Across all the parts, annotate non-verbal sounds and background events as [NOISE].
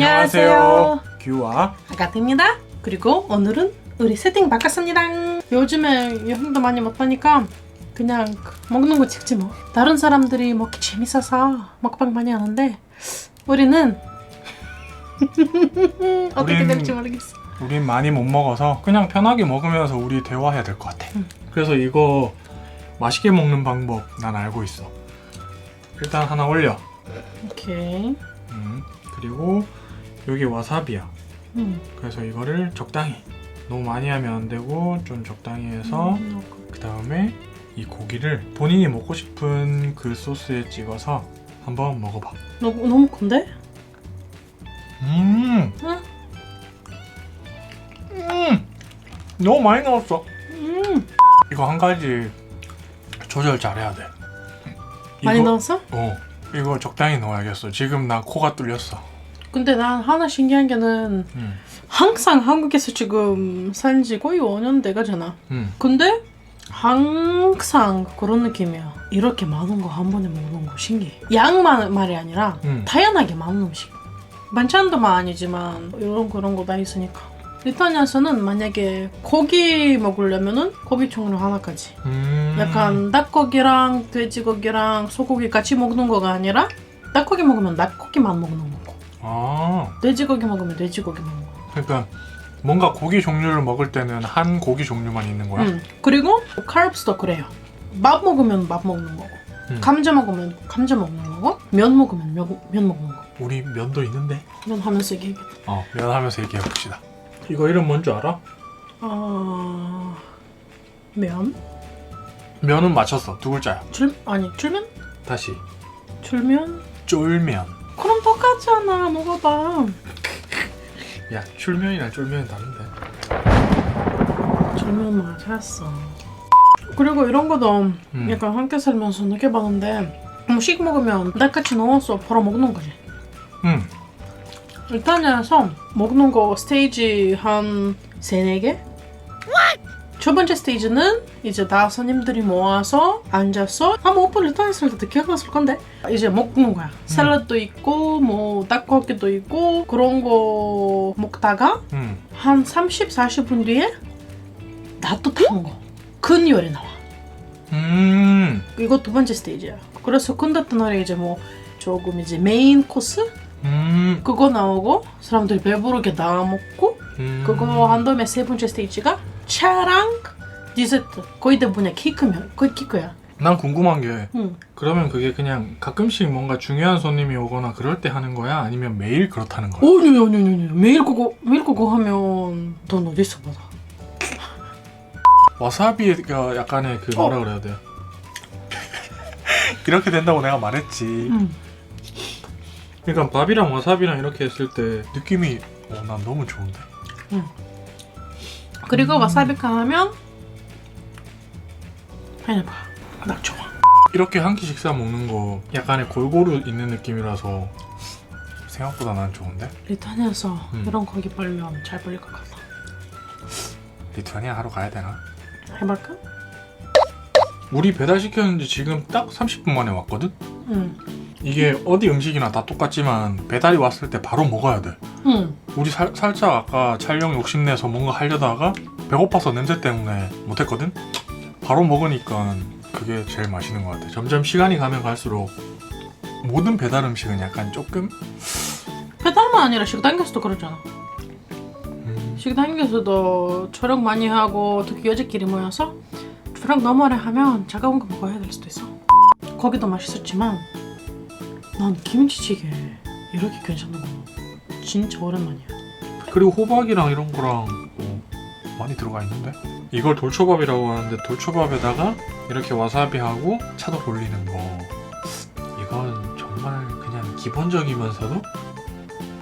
안녕하세요. 규와 아가트입니다. 그리고 오늘은 우리 세팅 바꿨습니다. 요즘에 여행도 많이 못 하니까 그냥 먹는 거 찍지 뭐. 다른 사람들이 먹기 재밌어서 먹방 많이 하는데 우리는 [LAUGHS] 어떻게 우린- 될지 모르겠어. 우린 많이 못 먹어서 그냥 편하게 먹으면서 우리 대화해야 될 것 같아. 응. 그래서 이거 맛있게 먹는 방법 난 알고 있어. 일단 하나 올려. 오케이. 음, 그리고 여기 와사비야. 음. 그래서 이거를 적당히 너무 많이 하면 안 되고 좀 적당히 해서 음, 그 다음에 이 고기를 본인이 먹고 싶은 그 소스에 찍어서 한번 먹어봐. 너무 너무 큰데? 음, 응. 음, 너무 많이 넣었어. 음. 이거 한 가지 조절 잘해야 돼. 많이 이거- 넣었어? 어, 이거 적당히 넣어야겠어. 지금 나 코가 뚫렸어. 근데 난 하나 신기한 게는 음, 항상 한국에서 지금 산지 거의 5년 돼가잖아. 음, 근데 항상 그런 느낌이야. 이렇게 많은 거 한 번에 먹는 거 신기해. 양만 말이 아니라 음. 다양하게 많은 음식. 반찬도만 아니지만 이런 그런 거 다 있으니까. 리타니아에서는 만약에 고기 먹으려면은 고기 종류 하나까지. 음. 약간 닭고기랑 돼지고기랑 소고기 같이 먹는 거가 아니라 닭고기 먹으면 닭고기만 먹는 거고 아, 돼지고기 먹으면 돼지고기 먹는 거. 그러니까 뭔가 고기 종류를 먹을 때는 한 고기 종류만 있는 거야. 음. 그리고 카르브스도 그래요. 밥 먹으면 밥 먹는 거고, 음. 감자 먹으면 감자 먹는 거고, 면 먹으면 면, 면 먹는 거. 우리 면도 있는데. 면 하면서 얘기해. 어, 면 하면서 얘기해 봅시다. 이거 이름 뭔 줄 알아? 어... 면? 면은 맞췄어. 두 글자야. 줄 아니 줄면? 다시. 줄면? 쫄면. 그럼 똑같잖아. 먹어봐. 야, 출면이랑 쫄면은 다른데. 줄면 맞았어. 그리고 이런 것도 음. 약간 함께 살면서 느껴봤는데 음식 먹으면 날같이 넣어서 바로 먹는 거지. 음. 일단에서 먹는 거 스테이지 한 세네 개? 첫 번째 스테이지는 이제 다 손님들이 모아서 앉아서 아마 오빠 일단 했을 때 기억났을 건데 이제 먹는 거야 샐러드도 있고 뭐 닭고기도 있고 그런 거 먹다가 음. 한 30, 40분 뒤에 따뜻한 거큰 요리 나와 음. 이거 두 번째 스테이지야 그래서 큰 따뜻한 이제 뭐 조금 이제 메인 코스 음. 그거 나오고 사람들이 배부르게 다 먹고 음. 그거 한 다음에 세 번째 스테이지가 차랑 디저트 거의 대부분 키크면 거의 키크야 난 궁금한 게 응. 그러면 그게 그냥 가끔씩 뭔가 중요한 손님이 오거나 그럴 때 하는 거야? 아니면 매일 그렇다는 거야? 아니 아니 아니 매일 그거 매일 그거 하면 돈 어디서 받아 와사비가 약간의 그 뭐라 그래야 돼? [LAUGHS] 이렇게 된다고 내가 말했지. 응. 그러니까 밥이랑 와사비랑 이렇게 했을 때 느낌이 어, 난 너무 좋은데. 그리고 음. 와사비카 하면 파인애플 나 좋아 이렇게 한끼 식사 먹는 거 약간의 골고루 있는 느낌이라서 생각보다 난 좋은데. 리타니아에서 음. 이런 고기 빨면 잘 벌릴 것 같아 리투아니아 하러 가야 되나? 해볼까? 우리 배달 시켰는지 지금 딱 30분 만에 왔거든. 응. 이게 어디 음식이나 다 똑같지만 배달이 왔을 때 바로 먹어야 돼. 응. 우리 살, 살짝 아까 촬영 욕심내서 뭔가 하려다가 배고파서 냄새 때문에 못했거든? 바로 먹으니까 그게 제일 맛있는 것 같아. 점점 시간이 가면 갈수록 모든 배달 음식은 약간 조금 배달만 아니라 식당에서도 그러잖아 음, 식당에서도 촬영 많이 하고 특히 여자끼리 모여서 촬영 너무 오래 하면 차가운 거 먹어야 될 수도 있어 거기도 맛있었지만 난 김치찌개 이렇게 괜찮은 거 진짜 오랜만이야 그리고 호박이랑 이런 거랑 뭐 많이 들어가 있는데? 이걸 돌초밥이라고 하는데 돌초밥에다가 이렇게 와사비하고 차돌 올리는 거. 이건 정말 그냥 기본적이면서도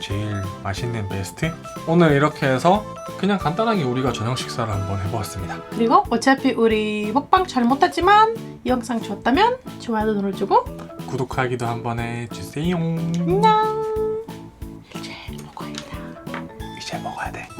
제일 맛있는 베스트? 오늘 이렇게 해서 그냥 간단하게 우리가 저녁 식사를 한번 해보았습니다. 그리고 어차피 우리 먹방 잘 못했지만 이 영상 좋았다면 좋아요 눌러주고 구독하기도 한번 해주세요. 안녕 이제 먹어야 돼.